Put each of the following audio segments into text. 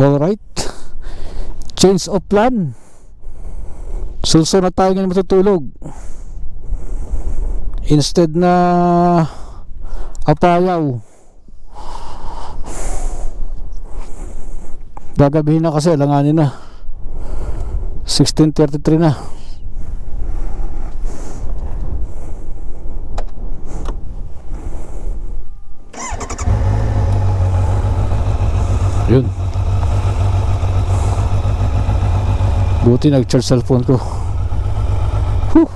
Alright. Change of plan. Na tayo ngayon matutulog. Instead na apayaw. Gagabihin na kasi, alanganin na. 16.33 na. Yun. Buti nag-charge cellphone ko. Whew.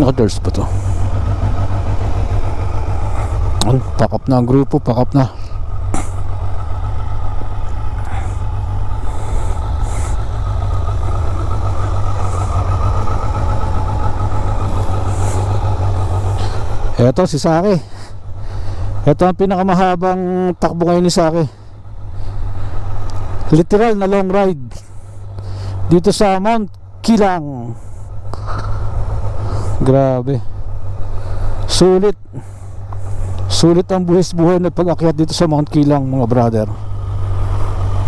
Naka-charge pa to. Ay, pack up na ang grupo, pack up na. Eto si Saki. Ito ang pinakamahabang takbo ngayon ni Saki. Literal na long ride. Dito sa Mount Kilang. Grabe. Sulit. Sulit ang buhis buhay na pag-akyat dito sa Mount Kilang mga brother.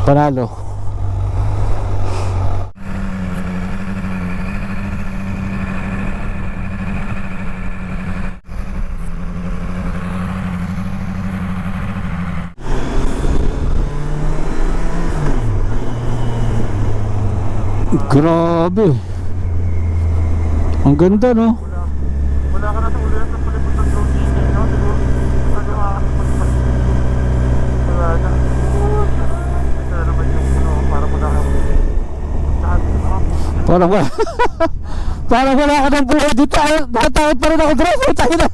Panalo. Grabe. Ang ganda no? Wala ka na sa ulan ng palipot ng dito, no? Siguro, ano makakapagpas. Wala na. Ito na naman yung, para. Lahat, ah, Parang wala. Parang wala ka ng buhay dito. Ay, Nakatakot pa rin ako driver. Tayo na.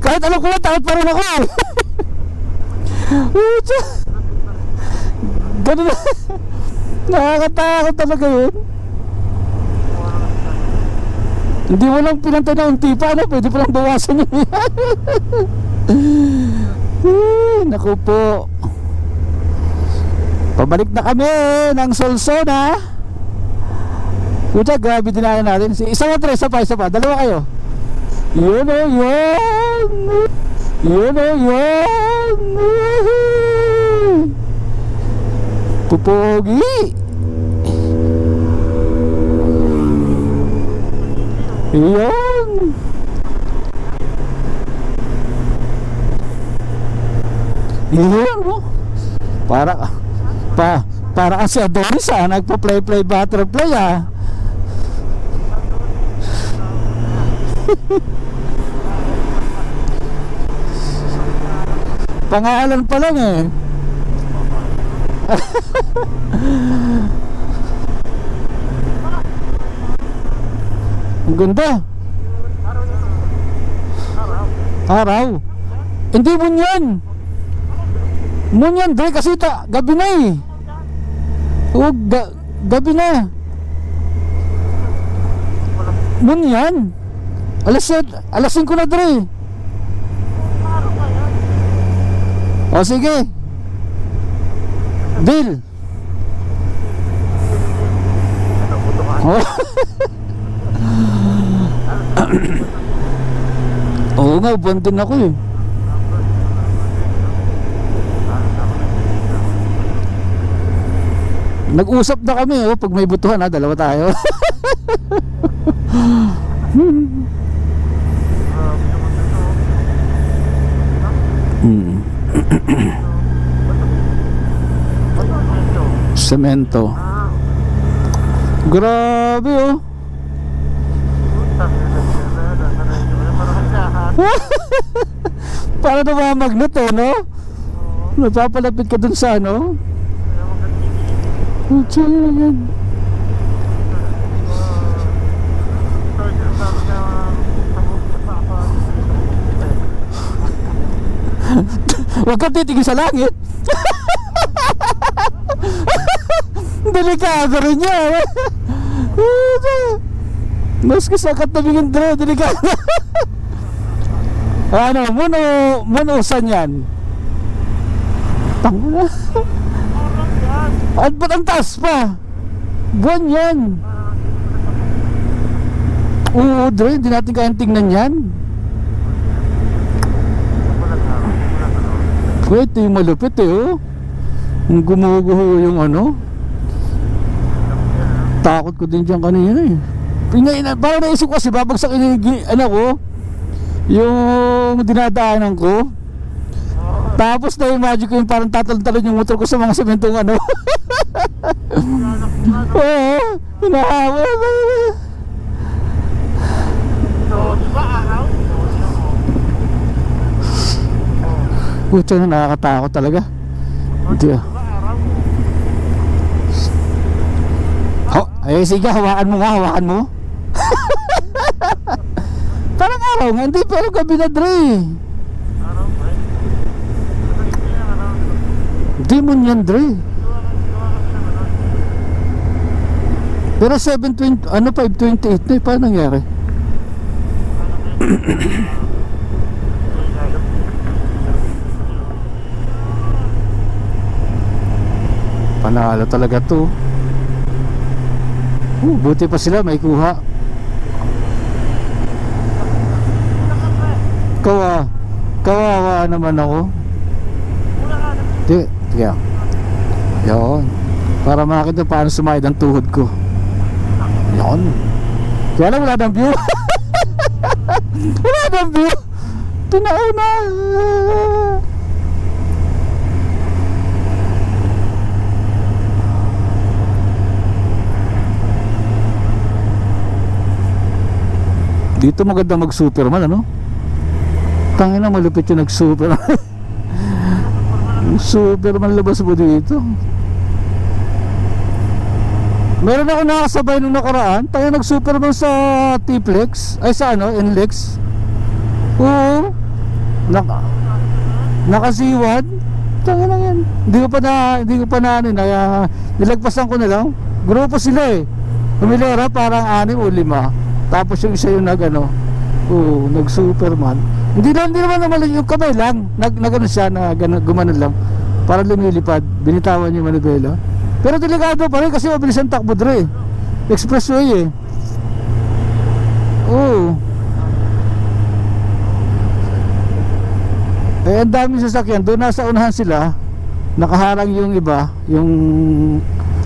Kahit alam ko na, takot pa rin ako. Ganun na. Nakakatakot talaga yun. Hindi mo lang pinantay na unti pa, ano? Pwede pa lang bawasan yun. Naku po. Pabalik na kami ng Solsona. Puta, grabe dinayan natin. Si- Isa nga tre, isa pa, isa pa. Dalawa kayo. Yun o, yun. Yun o, yun. Pupogi. Yun. Yun o. Para, pa, para kasi Adonis ah, nagpa-play-play butterfly ah. Pangalan pa lang eh. Ang ganda. Araw. Hindi mo yan. Mo yan, Dre, kasi ta, gabi na eh. Huwag, ga, gabi na. Mun yan. Alas, alas 5 na, Dre. O sige. Bill. Oh. Oo nga, buwan din ako eh. Nag-usap na kami oh, pag may butuhan ha, dalawa tayo. Hmm. Semento. Grabe oh. Para namamagnet eh, no? Napapalapit ka dun sa ano? Putya yan. Huwag kang titigil sa langit. Delikado rin yan. Mas kasakat na bigyan dre, delikado. Ano, muno, munusan yan. Tanga. At ba't ang taas pa? Buwan yan. Oo, Dre, hindi natin kayang tingnan yan. Wait, ito yung malupit eh oh. Gumuguho yung ano. Takot ko din dyan kanina eh. Pinay, parang naisip ko kasi babagsak yung ano ko. Yung dinadaanan ko. Tapos na-imagine ko yung parang tatalon-talon yung motor ko sa mga sementong ano. Oo, hinahawa. Pucha na nakakatakot talaga. Hindi ah. Oh, eh sige, hawakan mo nga, hawakan mo. Parang araw nga, hindi, pero gabi na Dre. Araw ba? Hindi yan Dre. Pero 7.20, ano 5.28 na eh, paano nangyari? Panalo talaga to. Uh, buti pa sila may kuha. Kawa. Kawawa naman ako. Di, tiga. Yun. Para makita paano sumayad ang tuhod ko. Yun. Kaya lang wala nang view. wala nang view. Tunao na. Dito maganda mag Superman ano? Tangin na malupit yung nag Superman. Superman labas mo dito. Meron ako nakasabay nung nakaraan. Tayo nag Superman sa T-Plex. Ay sa ano, NLEX. Oo. Naka, nakasiwad. Tangin na yan. Hindi ko pa na, hindi ko pa na ano, na, nilagpasan ko na lang. Grupo sila eh. Humilera parang anim o lima. Tapos yung isa yung nag ano, oo, nag Superman. Hindi lang, hindi naman naman yung kamay lang. Nag, nag ano siya, na gano, gumanon lang. Para lumilipad. Binitawan yung manibela. Pero delikado pa rin kasi mabilis ang takbo dre. Expressway eh. Oo. Eh, ang daming sasakyan. Doon nasa unahan sila. Nakaharang yung iba. Yung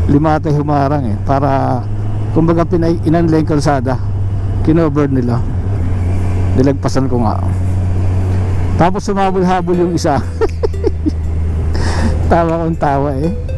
limate humarang eh. Para, kumbaga, pinay, inanla yung kalsada. Kinover nila. Dilagpasan ko nga. Tapos sumabol-habol yung isa. tawa kong tawa eh.